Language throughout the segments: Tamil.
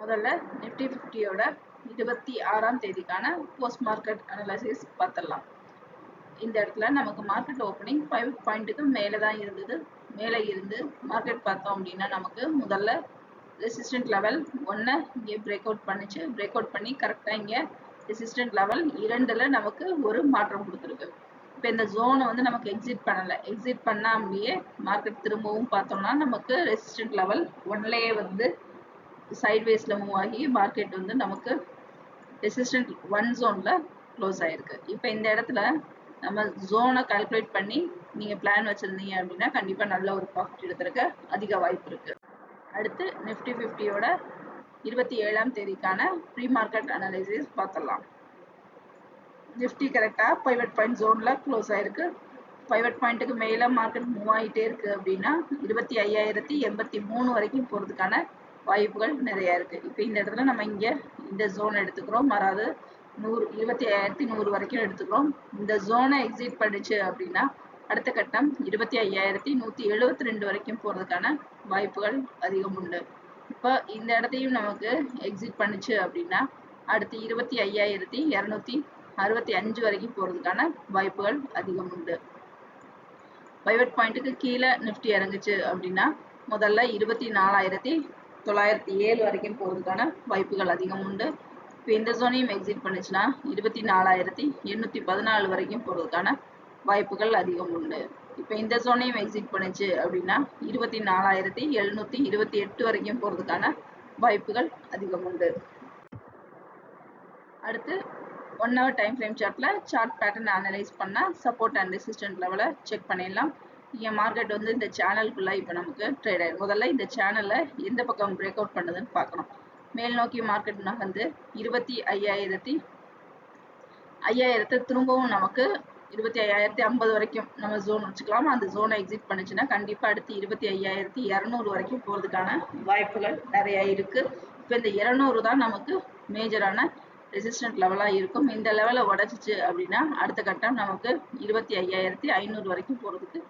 முதல்ல நிஃப்டி ஃபிஃப்டியோட இருபத்தி ஆறாம் தேதிக்கான போஸ்ட் மார்க்கெட் அனலைசிஸ் பார்த்துடலாம். இந்த இடத்துல நமக்கு மார்க்கெட் ஓப்பனிங் ஃபைவ் பாயிண்ட்டுக்கு மேலே தான் இருந்தது. மேலே இருந்து மார்க்கெட் பார்த்தோம் அப்படின்னா நமக்கு முதல்ல ரெசிஸ்டன்ட் லெவல் ஒன்றை இங்கே பிரேக் அவுட் பண்ணிச்சு. பிரேக் அவுட் பண்ணி கரெக்டாக இங்கே ரெசிஸ்டன்ட் லெவல் இரண்டில் நமக்கு ஒரு மாற்றம் கொடுத்துருக்கு. இப்போ இந்த ஜோனை வந்து நமக்கு எக்ஸிட் பண்ணலை. எக்ஸிட் பண்ணாமலேயே மார்க்கெட் திரும்பவும் பார்த்தோம்னா நமக்கு ரெசிஸ்டன்ட் லெவல் ஒன்லேயே வந்து சைட்வேஸில் மூவ் ஆகி மார்க்கெட் வந்து நமக்கு ரெசிஸ்டன்ட் ஒன் ஜோனில் க்ளோஸ் ஆகிருக்கு இப்போ இந்த இடத்துல நம்ம ஜோனை கால்குலேட் பண்ணி நீங்கள் பிளான் வச்சுருந்தீங்க அப்படின்னா கண்டிப்பாக நல்ல ஒரு ப்ராஃபிட் எடுத்துருக்க அதிக வாய்ப்பு இருக்குது அடுத்து நிஃப்டி ஃபிஃப்டியோட இருபத்தி ஏழாம் தேதிக்கான ப்ரீ மார்க்கெட் அனலைசிஸ் பார்த்துடலாம் நிஃப்டி கரெக்டாக பைவட் பாயிண்ட் ஜோனில் க்ளோஸ் ஆயிருக்கு. பைவட் பாயிண்ட்டுக்கு மேலே மார்க்கெட் மூவ் ஆகிட்டே இருக்குது அப்படின்னா இருபத்தி ஐயாயிரத்தி எண்பத்தி மூணு வரைக்கும் போகிறதுக்கான வாய்ப்புகள் நிறைய இருக்கு. இப்போ இந்த இடத்துல நம்ம இங்க இந்த ஜோன் எடுத்துக்கிறோம். அதாவது நூறு இருபத்தி ஐயாயிரத்தி நூறு வரைக்கும் எடுத்துக்கிறோம். இந்த ஜோனை எக்ஸிட் பண்ணிச்சு அப்படின்னா அடுத்த கட்டம் இருபத்தி ஐயாயிரத்தி நூத்தி எழுபத்தி ரெண்டு வரைக்கும் போறதுக்கான வாய்ப்புகள் அதிகம் உண்டு. இப்போ இந்த இடத்தையும் நமக்கு எக்ஸிட் பண்ணுச்சு அப்படின்னா அடுத்து இருபத்தி ஐயாயிரத்தி இரநூத்தி அறுபத்தி அஞ்சு வரைக்கும் போறதுக்கான வாய்ப்புகள் அதிகம் உண்டு. பைவட் பாயிண்ட்டுக்கு கீழே நிஃப்டி இறங்குச்சு அப்படின்னா முதல்ல இருபத்தி நாலாயிரத்தி தொள்ளாயிரத்தி ஏழு வரைக்கும் போகிறதுக்கான வாய்ப்புகள் அதிகம் உண்டு. இப்போ இந்த ஜோனையும் எக்ஸிட் பண்ணுச்சுன்னா இருபத்தி நாலாயிரத்தி எண்ணூற்றி பதினாலு வரைக்கும் போகிறதுக்கான வாய்ப்புகள் அதிகம் உண்டு. இப்போ இந்த ஜோனையும் எக்ஸிட் பண்ணுச்சு அப்படின்னா இருபத்தி நாலாயிரத்தி எழுநூற்றி இருபத்தி எட்டு வரைக்கும் போகிறதுக்கான வாய்ப்புகள் அதிகம் உண்டு. அடுத்து ஒன் ஹவர் டைம் ஃப்ரேம் சார்ட்டில் சார்ட் பேட்டர்ன் அனலைஸ் பண்ணால் சப்போர்ட் அண்ட் ரெசிஸ்டன்ட் லெவலை செக் பண்ணிடலாம். இங்கே மார்க்கெட் வந்து இந்த சேனலுக்குள்ளே இப்போ நமக்கு ட்ரேட் ஆயிடும் முதல்ல இந்த சேனலில் எந்த பக்கம் பிரேக் அவுட் பண்ணுதுன்னு பார்க்கணும். மேல் நோக்கி மார்க்கெட் நகர்ந்து இருபத்தி ஐயாயிரத்தி ஐயாயிரத்தை திரும்பவும் நமக்கு இருபத்தி ஐயாயிரத்தி ஐம்பது வரைக்கும் நம்ம ஜோன் வச்சுக்கலாம். அந்த ஜோனை எக்ஸிட் பண்ணுச்சுன்னா கண்டிப்பாக அடுத்து இருபத்தி ஐயாயிரத்தி இரநூறு வரைக்கும் போகிறதுக்கான வாய்ப்புகள் நிறையா இருக்குது இப்போ இந்த இரநூறு தான் நமக்கு மேஜரான ரெசிஸ்டன்ட் லெவலாக இருக்கும். இந்த லெவலை உடச்சிச்சு அப்படின்னா அடுத்த கட்டம் நமக்கு இருபத்தி ஐயாயிரத்தி ஐநூறு வரைக்கும் போகிறதுக்கு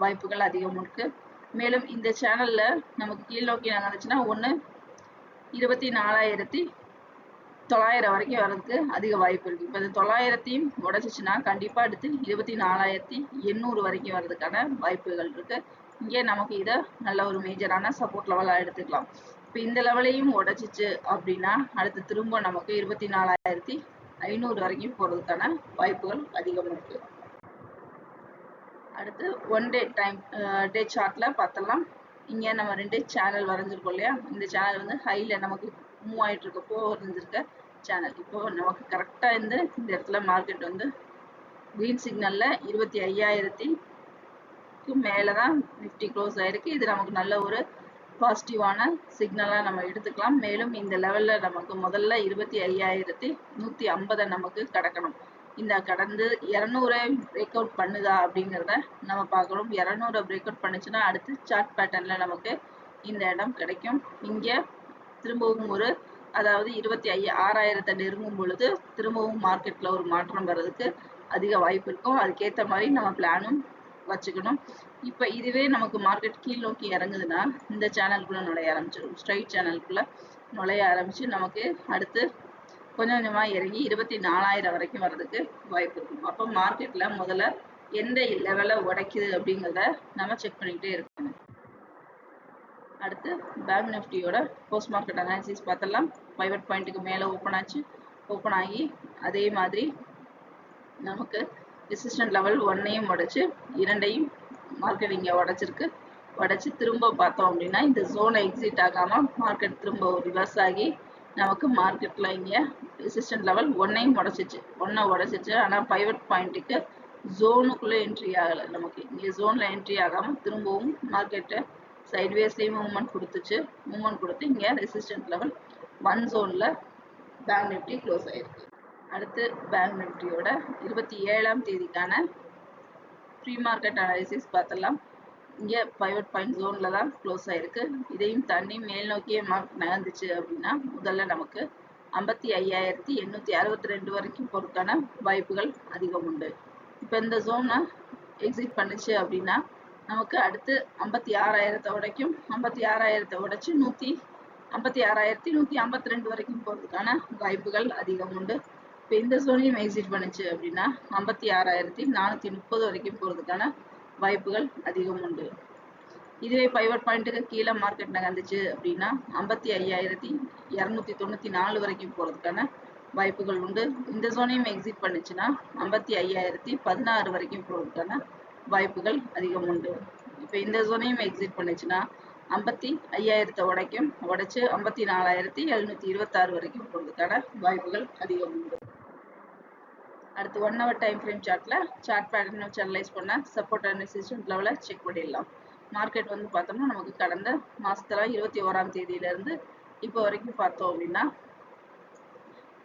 வாய்ப்புகள் அதிகம் இருக்கு. மேலும் இந்த சேனல்ல நமக்கு கீழ் நோக்கி நகர்ந்துச்சுன்னா ஒன்று இருபத்தி நாலாயிரத்தி தொள்ளாயிரம் வரைக்கும் வர்றதுக்கு அதிக வாய்ப்பு இருக்கு. இப்போ இந்த தொள்ளாயிரத்தையும் உடச்சிச்சுன்னா கண்டிப்பா அடுத்து இருபத்தி நாலாயிரத்தி எண்ணூறு வரைக்கும் வர்றதுக்கான வாய்ப்புகள் இருக்கு. இங்கே நமக்கு இதை நல்ல ஒரு மேஜரான சப்போர்ட் லெவலாக எடுத்துக்கலாம். இப்போ இந்த லெவலையும் உடச்சிச்சு அப்படின்னா அடுத்து திரும்ப நமக்கு இருபத்தி நாலாயிரத்தி ஐநூறு வரைக்கும் போகிறதுக்கான வாய்ப்புகள் அதிகம் இருக்கு. அடுத்து one day time day uh, சார்ட்ல பார்த்தலாம் இங்கே நம்ம ரெண்டு சேனல் வரைஞ்சிருக்கோம் இல்லையா? இந்த சேனல் வந்து ஹைல நமக்கு மூவ் ஆயிட்டு இருக்கப்போ வரைஞ்சிருக்க சேனல் இப்போ நமக்கு கரெக்டாக இந்த இந்த இடத்துல மார்க்கெட் வந்து க்ரீன் சிக்னல்ல இருபத்தி ஐயாயிரத்திக்கு மேலே தான் நிஃப்டி க்ளோஸ் ஆயிருக்கு. இது நமக்கு நல்ல ஒரு பாசிட்டிவான சிக்னலாக நம்ம எடுத்துக்கலாம். மேலும் இந்த லெவலில் நமக்கு முதல்ல இருபத்தி ஐயாயிரத்தி நூற்றி ஐம்பதை நமக்கு கடக்கணும். இந்த கடந்து இரநூறை பிரேக் அவுட் பண்ணுதா அப்படிங்கிறத நம்ம பார்க்கணும். இரநூறை பிரேக் அவுட் பண்ணுச்சுன்னா அடுத்து சார்ட் பேட்டர்னில் நமக்கு இந்த இடம் கிடைக்கும். இங்கே திரும்பவும் ஒரு அதாவது இருபத்தி ஐ ஆறாயிரத்தை நெருங்கும் பொழுது திரும்பவும் மார்க்கெட்டில் ஒரு மாற்றம் வர்றதுக்கு அதிக வாய்ப்பு இருக்கும். அதுக்கேற்ற மாதிரி நம்ம பிளானும் வச்சுக்கணும். இப்போ இதுவே நமக்கு மார்க்கெட் கீழ் நோக்கி இறங்குதுன்னா இந்த சேனலுக்குள்ளே நுழைய ஆரம்பிச்சிடும் ஸ்ட்ரைட் சேனலுக்குள்ளே நுழைய ஆரம்பித்து நமக்கு அடுத்து கொஞ்சம் கொஞ்சமாக இறங்கி இருபத்தி நாலாயிரம் வரைக்கும் வர்றதுக்கு வாய்ப்பு இருக்கும் அப்போ மார்க்கெட்டில் முதல்ல எந்த லெவலை உடைக்குது அப்படிங்கிறத நம்ம செக் பண்ணிக்கிட்டே இருக்கணும். அடுத்து பேங்க் நிஃப்டியோட போஸ்ட் மார்க்கெட் அனாலிசிஸ் பார்த்தலாம் பைவட் பாயிண்ட்டுக்கு மேலே ஓப்பன் ஆச்சு. ஓப்பன் ஆகி அதே மாதிரி நமக்கு ரெசிஸ்டன்ட் லெவல் ஒன்னையும் உடைச்சு இரண்டையும் மார்க்கெட் இங்கே உடைச்சிருக்கு. உடைச்சு திரும்ப பார்த்தோம் அப்படின்னா இந்த ஜோனை எக்ஸிட் ஆகாமல் மார்க்கெட் திரும்ப ரிவர்ஸ் ஆகி நமக்கு மார்க்கெட்டில் இங்கே. ரெசிஸ்டன்ட் லெவல் ஒன்னையும் உடச்சிச்சு. ஒன்றை உடச்சிச்சு. ஆனால் பைவட் பாயிண்ட்டுக்கு ஜோனுக்குள்ளே என்ட்ரி ஆகலை நமக்கு. இங்கே ஜோனில் என்ட்ரி ஆகாமல் திரும்பவும் மார்க்கெட்டை சைட்வேஸ்லேயும் மூவ்மெண்ட் கொடுத்துச்சு. மூவ்மெண்ட் கொடுத்து இங்கே ரெசிஸ்டன்ட் லெவல் ஒன் ஜோனில் பேங்க் நிஃப்டி க்ளோஸ் ஆயிருக்கு. அடுத்து பேங்க் நிஃப்டியோட இருபத்தி ஏழாம் தேதிக்கான ப்ரீ மார்க்கெட் அனாலிசிஸ் பார்த்தலாம் இங்கே பைவட் பாயிண்ட் ஜோனில் தான் க்ளோஸ் ஆகிருக்கு இதையும் தண்ணி மேல் நோக்கிய மார்க் நகர்ந்துச்சு அப்படின்னா முதல்ல நமக்கு ஐம்பத்தி ஐயாயிரத்தி எண்ணூற்றி அறுபத்தி ரெண்டு வரைக்கும் போகிறதுக்கான வாய்ப்புகள் அதிகம் உண்டு. இப்போ இந்த ஜோனை எக்ஸிட் பண்ணுச்சு அப்படின்னா நமக்கு அடுத்து ஐம்பத்தி ஆறாயிரத்தை உடைக்கும். ஐம்பத்தி ஆறாயிரத்தை உடைச்சி நூற்றி ஐம்பத்தி ஆறாயிரத்தி நூற்றி ஐம்பத்தி ரெண்டு வரைக்கும் போகிறதுக்கான வாய்ப்புகள் அதிகம் உண்டு. இப்போ இந்த ஜோனையும் எக்ஸிட் பண்ணுச்சு அப்படின்னா ஐம்பத்தி ஆறாயிரத்தி நானூற்றி முப்பது வரைக்கும் போகிறதுக்கான வாய்ப்புகள் அதிகம் உண்டு. இதுவே பைவட் பாயிண்ட்டுக்கு கீழே மார்க்கெட் நகர்ந்துச்சு அப்படின்னா ஐம்பத்தி ஐயாயிரத்தி இரநூத்தி தொண்ணூற்றி நாலு வரைக்கும் போகிறதுக்கான வாய்ப்புகள் உண்டு. இந்த ஜோனையும் எக்ஸிட் பண்ணுச்சுன்னா ஐம்பத்தி ஐயாயிரத்தி பதினாறு வரைக்கும் போகிறதுக்கான வாய்ப்புகள் அதிகம் உண்டு. இப்போ இந்த ஜோனையும் எக்ஸிட் பண்ணுச்சுன்னா ஐம்பத்தி ஐயாயிரத்தை உடைக்கும் உடைச்சு ஐம்பத்தி நாலாயிரத்தி எழுநூற்றி இருபத்தாறு வரைக்கும் போகிறதுக்கான வாய்ப்புகள் அதிகம் உண்டு. அடுத்து ஒன் ஹவர் டைம் ஃப்ரேம் சார்ட்டில் சார்ட் பேட்டர்ன் வச்சு அனலைஸ் பண்ண சப்போர்ட் அண்ட் ரெசிஸ்டன்ட் லெவலில் செக் பண்ணிடலாம். மார்க்கெட் வந்து பார்த்தோம்னா நமக்கு கடந்த மாதத்தில் இருபத்தி ஓராம் தேதியிலேருந்து இப்போ வரைக்கும் பார்த்தோம் அப்படின்னா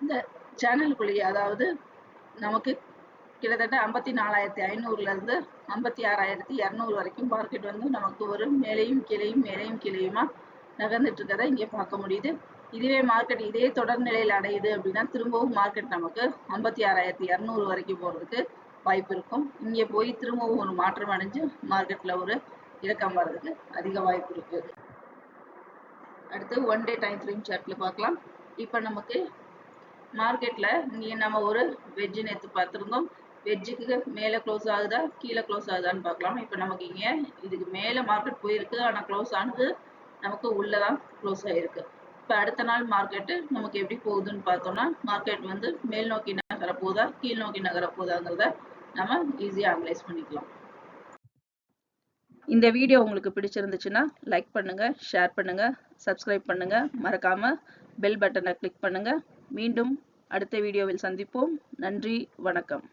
இந்த சேனலுக்குள்ளேயே அதாவது நமக்கு கிட்டத்தட்ட ஐம்பத்தி நாலாயிரத்தி ஐநூறுலேருந்து ஐம்பத்தி ஆறாயிரத்தி இரநூறு வரைக்கும் மார்க்கெட் வந்து நமக்கு ஒரு மேலேயும் கீழேயும் மேலேயும் கீழையுமா நகர்ந்துட்டு இருக்கதை இங்கே பார்க்க முடியுது. இதுவே மார்க்கெட் இதே தொடர் நிலையில் அடையுது அப்படின்னா திரும்பவும் மார்க்கெட் நமக்கு ஐம்பத்தி ஆறாயிரத்தி இரநூறு வரைக்கும் போகிறதுக்கு வாய்ப்பு இருக்கும். இங்கே போய் திரும்பவும் ஒரு மாற்றம் அடைஞ்சு மார்க்கெட்டில் ஒரு இறக்கம் வர்றதுக்கு அதிக வாய்ப்பு இருக்கு. அடுத்து ஒன் டே டைம் ஃப்ரேம் சார்ட்டில் பார்க்கலாம். இப்போ நமக்கு மார்க்கெட்டில் இங்கே நம்ம ஒரு வெஜ்ஜு நேற்று பார்த்துருந்தோம். வெஜ்ஜுக்கு மேலே க்ளோஸ் ஆகுதா? கீழே க்ளோஸ் ஆகுதான்னு பார்க்கலாம். இப்போ நமக்கு இங்கே இதுக்கு மேலே மார்க்கெட் போயிருக்கு. ஆனால் க்ளோஸ் ஆனது நமக்கு உள்ளே தான் க்ளோஸ் ஆகிருக்கு இப்போ அடுத்த நாள் மார்க்கெட்டு நமக்கு எப்படி போகுதுன்னு பார்த்தோம்னா மார்க்கெட் வந்து மேல் நோக்கி நகர போதா கீழ் நோக்கி நகர போதாங்கிறத நம்ம ஈஸியாக அனலைஸ் பண்ணிக்கலாம். இந்த வீடியோ உங்களுக்கு பிடிச்சிருந்துச்சுன்னா லைக் பண்ணுங்க ஷேர் பண்ணுங்க சப்ஸ்கிரைப் பண்ணுங்க. மறக்காம பெல் பட்டனை கிளிக் பண்ணுங்க. மீண்டும் அடுத்த வீடியோவில் சந்திப்போம். நன்றி வணக்கம்.